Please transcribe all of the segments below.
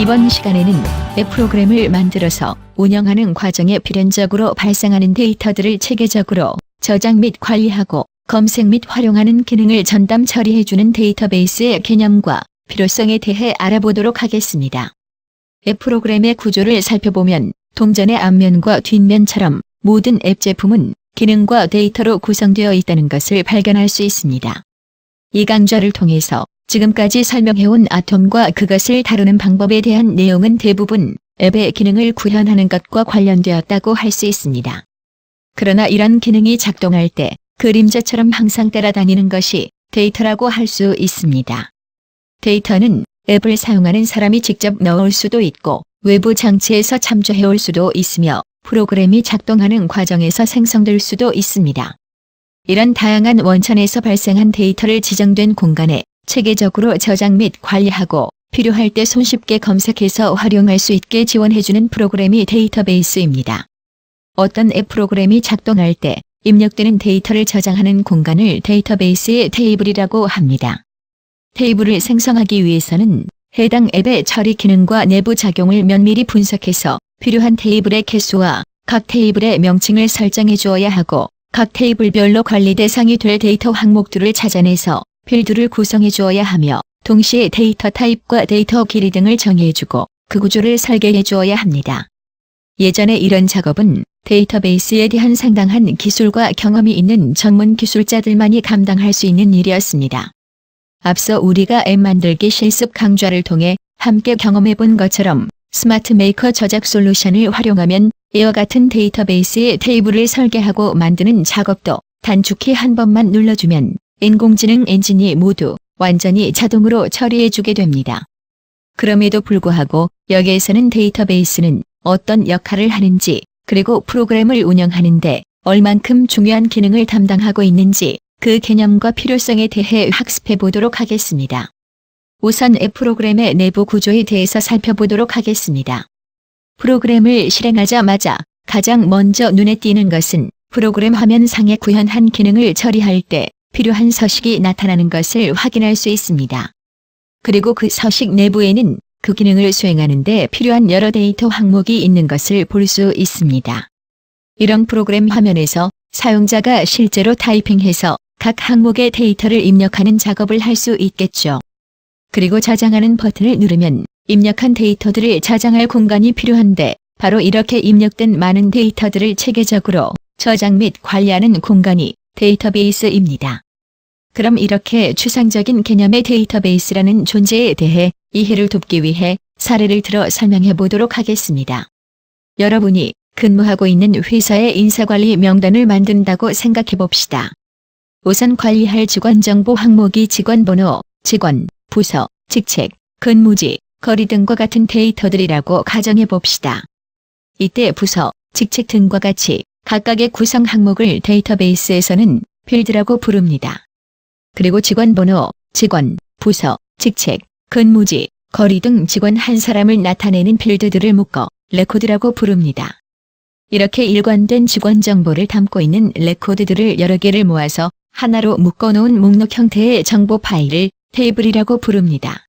이번 시간에는 웹 프로그램을 만들어서 운영하는 과정에 필연적으로 발생하는 데이터들을 체계적으로 저장 및 관리하고 검색 및 활용하는 기능을 전담 처리해주는 데이터베이스의 개념과 필요성에 대해 알아보도록 하겠습니다. 앱 프로그램의 구조를 살펴보면 동전의 앞면과 뒷면처럼 모든 앱 제품은 기능과 데이터로 구성되어 있다는 것을 발견할 수 있습니다. 이 강좌를 통해서 지금까지 설명해온 아톰과 그것을 다루는 방법에 대한 내용은 대부분 앱의 기능을 구현하는 것과 관련되었다고 할 수 있습니다. 그러나 이런 기능이 작동할 때 그림자처럼 항상 따라다니는 것이 데이터라고 할 수 있습니다. 데이터는 앱을 사용하는 사람이 직접 넣을 수도 있고 외부 장치에서 참조해올 수도 있으며 프로그램이 작동하는 과정에서 생성될 수도 있습니다. 이런 다양한 원천에서 발생한 데이터를 지정된 공간에 체계적으로 저장 및 관리하고 필요할 때 손쉽게 검색해서 활용할 수 있게 지원해주는 프로그램이 데이터베이스입니다. 어떤 앱 프로그램이 작동할 때 입력되는 데이터를 저장하는 공간을 데이터베이스의 테이블이라고 합니다. 테이블을 생성하기 위해서는 해당 앱의 처리 기능과 내부 작용을 면밀히 분석해서 필요한 테이블의 개수와 각 테이블의 명칭을 설정해 주어야 하고 각 테이블별로 관리 대상이 될 데이터 항목들을 찾아내서 필드를 구성해 주어야 하며 동시에 데이터 타입과 데이터 길이 등을 정의해주고 그 구조를 설계해 주어야 합니다. 예전에 이런 작업은 데이터베이스에 대한 상당한 기술과 경험이 있는 전문 기술자들만이 감당할 수 있는 일이었습니다. 앞서 우리가 앱 만들기 실습 강좌를 통해 함께 경험해 본 것처럼 스마트 메이커 저작 솔루션을 활용하면 이와 같은 데이터베이스의 테이블을 설계하고 만드는 작업도 단축키 한 번만 눌러주면 인공지능 엔진이 모두 완전히 자동으로 처리해주게 됩니다. 그럼에도 불구하고 여기에서는 데이터베이스는 어떤 역할을 하는지 그리고 프로그램을 운영하는데 얼만큼 중요한 기능을 담당하고 있는지 그 개념과 필요성에 대해 학습해 보도록 하겠습니다. 우선 앱 프로그램의 내부 구조에 대해서 살펴보도록 하겠습니다. 프로그램을 실행하자마자 가장 먼저 눈에 띄는 것은 프로그램 화면 상에 구현한 기능을 처리할 때 필요한 서식이 나타나는 것을 확인할 수 있습니다. 그리고 그 서식 내부에는 그 기능을 수행하는 데 필요한 여러 데이터 항목이 있는 것을 볼 수 있습니다. 이런 프로그램 화면에서 사용자가 실제로 타이핑해서 각 항목의 데이터를 입력하는 작업을 할 수 있겠죠. 그리고 저장하는 버튼을 누르면 입력한 데이터들을 저장할 공간이 필요한데 바로 이렇게 입력된 많은 데이터들을 체계적으로 저장 및 관리하는 공간이 데이터베이스입니다. 그럼 이렇게 추상적인 개념의 데이터베이스라는 존재에 대해 이해를 돕기 위해 사례를 들어 설명해 보도록 하겠습니다. 여러분이 근무하고 있는 회사의 인사관리 명단을 만든다고 생각해 봅시다. 우선 관리할 직원 정보 항목이 직원 번호, 직원, 부서, 직책, 근무지, 거리 등과 같은 데이터들이라고 가정해 봅시다. 이때 부서, 직책 등과 같이 각각의 구성 항목을 데이터베이스에서는 필드라고 부릅니다. 그리고 직원 번호, 직원, 부서, 직책, 근무지, 거리 등 직원 한 사람을 나타내는 필드들을 묶어 레코드라고 부릅니다. 이렇게 일관된 직원 정보를 담고 있는 레코드들을 여러 개를 모아서 하나로 묶어놓은 목록 형태의 정보 파일을 테이블이라고 부릅니다.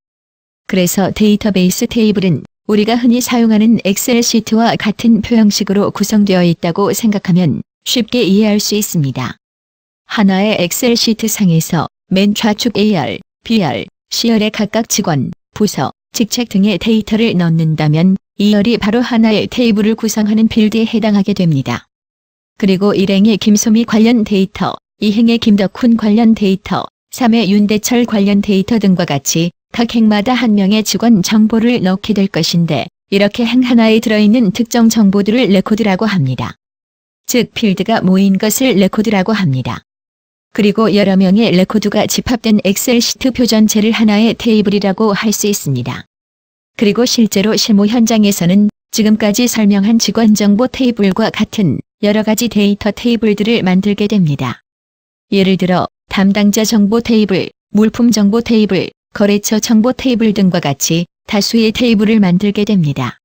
그래서 데이터베이스 테이블은 우리가 흔히 사용하는 엑셀 시트와 같은 표형식으로 구성되어 있다고 생각하면 쉽게 이해할 수 있습니다. 하나의 엑셀 시트 상에서 맨 좌측 AR, BR, C열의 각각 직원, 부서, 직책 등의 데이터를 넣는다면 이 열이 바로 하나의 테이블을 구성하는 필드에 해당하게 됩니다. 그리고 1행의 김소미 관련 데이터, 2행의 김덕훈 관련 데이터, 3의 윤대철 관련 데이터 등과 같이 각 행마다 한 명의 직원 정보를 넣게 될 것인데 이렇게 행 하나에 들어있는 특정 정보들을 레코드라고 합니다. 즉 필드가 모인 것을 레코드라고 합니다. 그리고 여러 명의 레코드가 집합된 엑셀 시트 표 전체를 하나의 테이블이라고 할 수 있습니다. 그리고 실제로 실무 현장에서는 지금까지 설명한 직원 정보 테이블과 같은 여러 가지 데이터 테이블들을 만들게 됩니다. 예를 들어 담당자 정보 테이블, 물품 정보 테이블, 거래처 정보 테이블 등과 같이 다수의 테이블을 만들게 됩니다.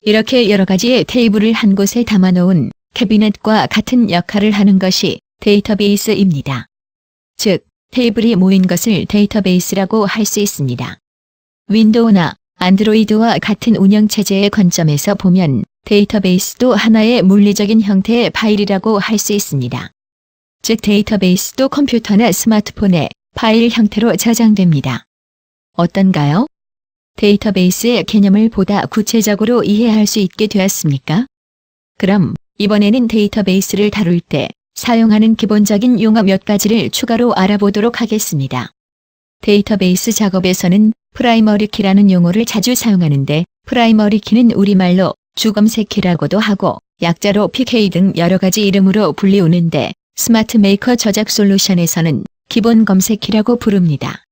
이렇게 여러 가지의 테이블을 한 곳에 담아놓은 캐비넷과 같은 역할을 하는 것이 데이터베이스입니다. 즉, 테이블이 모인 것을 데이터베이스라고 할 수 있습니다. 윈도우나 안드로이드와 같은 운영체제의 관점에서 보면 데이터베이스도 하나의 물리적인 형태의 파일이라고 할 수 있습니다. 즉 데이터베이스도 컴퓨터나 스마트폰에 파일 형태로 저장됩니다. 어떤가요? 데이터베이스의 개념을 보다 구체적으로 이해할 수 있게 되었습니까? 그럼 이번에는 데이터베이스를 다룰 때 사용하는 기본적인 용어 몇 가지를 추가로 알아보도록 하겠습니다. 데이터베이스 작업에서는 프라이머리 키라는 용어를 자주 사용하는데 프라이머리 키는 우리말로 주검색 키라고도 하고 약자로 PK 등 여러 가지 이름으로 불리우는데 스마트 메이커 저작 솔루션에서는 기본 검색 키라고 부릅니다.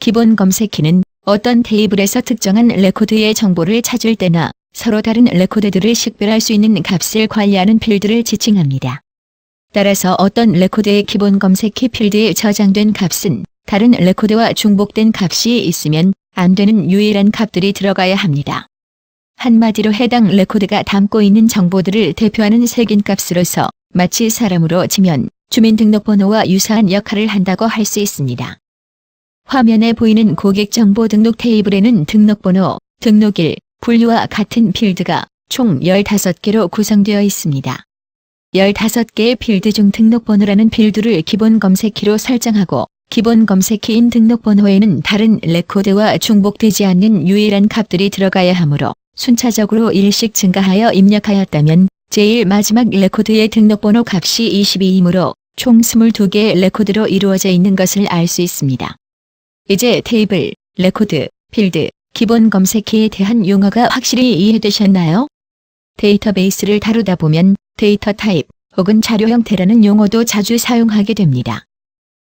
기본 검색 키는 어떤 테이블에서 특정한 레코드의 정보를 찾을 때나 서로 다른 레코드들을 식별할 수 있는 값을 관리하는 필드를 지칭합니다. 따라서 어떤 레코드의 기본 검색 키 필드에 저장된 값은 다른 레코드와 중복된 값이 있으면 안 되는 유일한 값들이 들어가야 합니다. 한마디로 해당 레코드가 담고 있는 정보들을 대표하는 색인 값으로서 마치 사람으로 치면 주민등록번호와 유사한 역할을 한다고 할 수 있습니다. 화면에 보이는 고객 정보 등록 테이블에는 등록번호, 등록일, 분류와 같은 필드가 총 15개로 구성되어 있습니다. 15개의 필드 중 등록번호라는 필드를 기본 검색키로 설정하고 기본 검색키인 등록번호에는 다른 레코드와 중복되지 않는 유일한 값들이 들어가야 하므로 순차적으로 일씩 증가하여 입력하였다면 제일 마지막 레코드의 등록번호 값이 22이므로 총 22개의 레코드로 이루어져 있는 것을 알 수 있습니다. 이제 테이블, 레코드, 필드, 기본 검색키에 대한 용어가 확실히 이해되셨나요? 데이터베이스를 다루다 보면 데이터 타입 혹은 자료 형태라는 용어도 자주 사용하게 됩니다.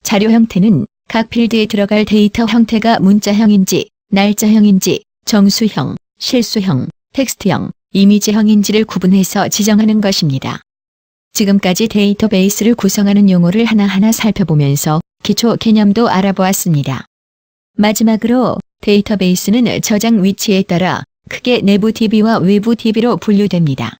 자료 형태는 각 필드에 들어갈 데이터 형태가 문자형인지, 날짜형인지, 정수형, 실수형, 텍스트형, 이미지형인지를 구분해서 지정하는 것입니다. 지금까지 데이터베이스를 구성하는 용어를 하나하나 살펴보면서 기초 개념도 알아보았습니다. 마지막으로 데이터베이스는 저장 위치에 따라 크게 내부 DB와 외부 DB로 분류됩니다.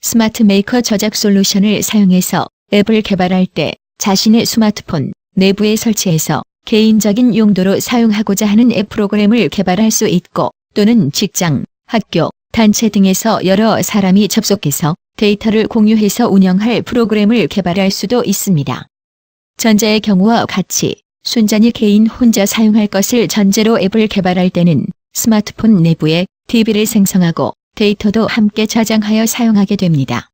스마트 메이커 저작 솔루션을 사용해서 앱을 개발할 때 자신의 스마트폰 내부에 설치해서 개인적인 용도로 사용하고자 하는 앱 프로그램을 개발할 수 있고 또는 직장, 학교, 단체 등에서 여러 사람이 접속해서 데이터를 공유해서 운영할 프로그램을 개발할 수도 있습니다. 전자의 경우와 같이 순전히 개인 혼자 사용할 것을 전제로 앱을 개발할 때는 스마트폰 내부에 DB를 생성하고 데이터도 함께 저장하여 사용하게 됩니다.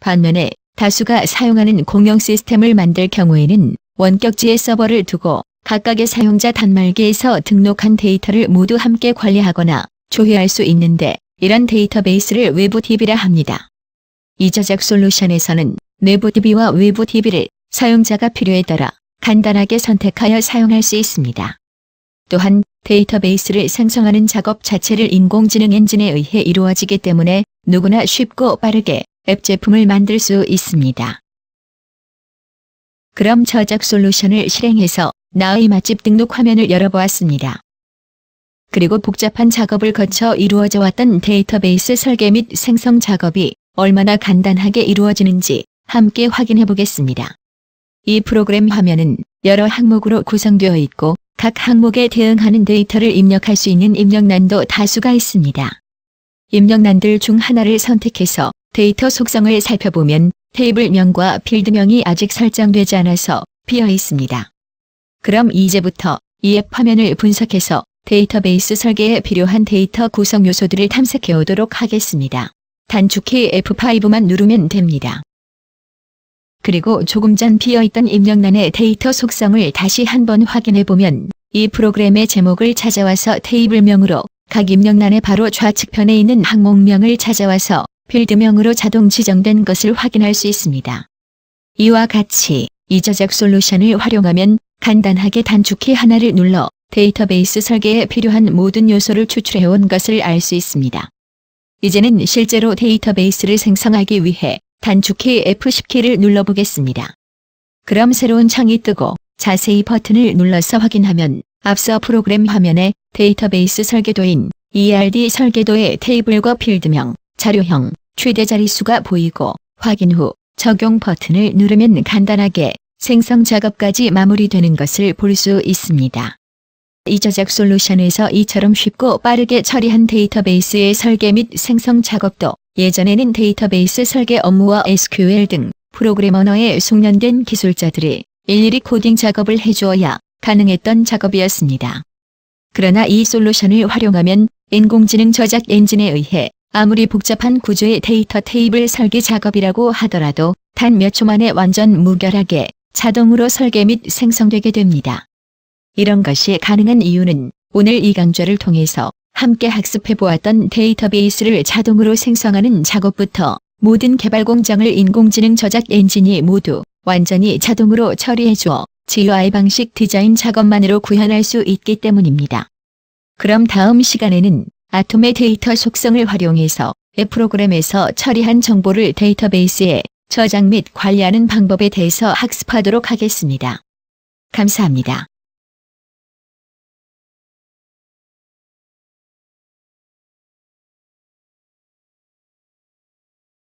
반면에 다수가 사용하는 공용 시스템을 만들 경우에는 원격지에 서버를 두고 각각의 사용자 단말기에서 등록한 데이터를 모두 함께 관리하거나 조회할 수 있는데 이런 데이터베이스를 외부 DB라 합니다. 이 저작 솔루션에서는 내부 DB와 외부 DB를 사용자가 필요에 따라 간단하게 선택하여 사용할 수 있습니다. 또한 데이터베이스를 생성하는 작업 자체를 인공지능 엔진에 의해 이루어지기 때문에 누구나 쉽고 빠르게 앱 제품을 만들 수 있습니다. 그럼 저작 솔루션을 실행해서 나의 맛집 등록 화면을 열어보았습니다. 그리고 복잡한 작업을 거쳐 이루어져 왔던 데이터베이스 설계 및 생성 작업이 얼마나 간단하게 이루어지는지 함께 확인해 보겠습니다. 이 프로그램 화면은 여러 항목으로 구성되어 있고 각 항목에 대응하는 데이터를 입력할 수 있는 입력란도 다수가 있습니다. 입력란들 중 하나를 선택해서 데이터 속성을 살펴보면 테이블명과 필드명이 아직 설정되지 않아서 비어 있습니다. 그럼 이제부터 이 앱 화면을 분석해서 데이터베이스 설계에 필요한 데이터 구성 요소들을 탐색해 오도록 하겠습니다. 단축키 F5만 누르면 됩니다. 그리고 조금 전 비어있던 입력란의 데이터 속성을 다시 한번 확인해 보면 이 프로그램의 제목을 찾아와서 테이블명으로 각 입력란의 바로 좌측편에 있는 항목명을 찾아와서 필드명으로 자동 지정된 것을 확인할 수 있습니다. 이와 같이 이 저작 솔루션을 활용하면 간단하게 단축키 하나를 눌러 데이터베이스 설계에 필요한 모든 요소를 추출해온 것을 알 수 있습니다. 이제는 실제로 데이터베이스를 생성하기 위해 단축키 F10키를 눌러보겠습니다. 그럼 새로운 창이 뜨고 자세히 버튼을 눌러서 확인하면 앞서 프로그램 화면에 데이터베이스 설계도인 ERD 설계도의 테이블과 필드명, 자료형, 최대 자릿수가 보이고 확인 후 적용 버튼을 누르면 간단하게 생성 작업까지 마무리되는 것을 볼 수 있습니다. 이 저작 솔루션에서 이처럼 쉽고 빠르게 처리한 데이터베이스의 설계 및 생성 작업도 예전에는 데이터베이스 설계 업무와 SQL 등 프로그램 언어에 숙련된 기술자들이 일일이 코딩 작업을 해주어야 가능했던 작업이었습니다. 그러나 이 솔루션을 활용하면 인공지능 저작 엔진에 의해 아무리 복잡한 구조의 데이터 테이블 설계 작업이라고 하더라도 단 몇 초 만에 완전 무결하게 자동으로 설계 및 생성되게 됩니다. 이런 것이 가능한 이유는 오늘 이 강좌를 통해서 함께 학습해 보았던 데이터베이스를 자동으로 생성하는 작업부터 모든 개발 공정을 인공지능 저작 엔진이 모두 완전히 자동으로 처리해 주어 GUI 방식 디자인 작업만으로 구현할 수 있기 때문입니다. 그럼 다음 시간에는 아톰의 데이터 속성을 활용해서 앱 프로그램에서 처리한 정보를 데이터베이스에 저장 및 관리하는 방법에 대해서 학습하도록 하겠습니다. 감사합니다.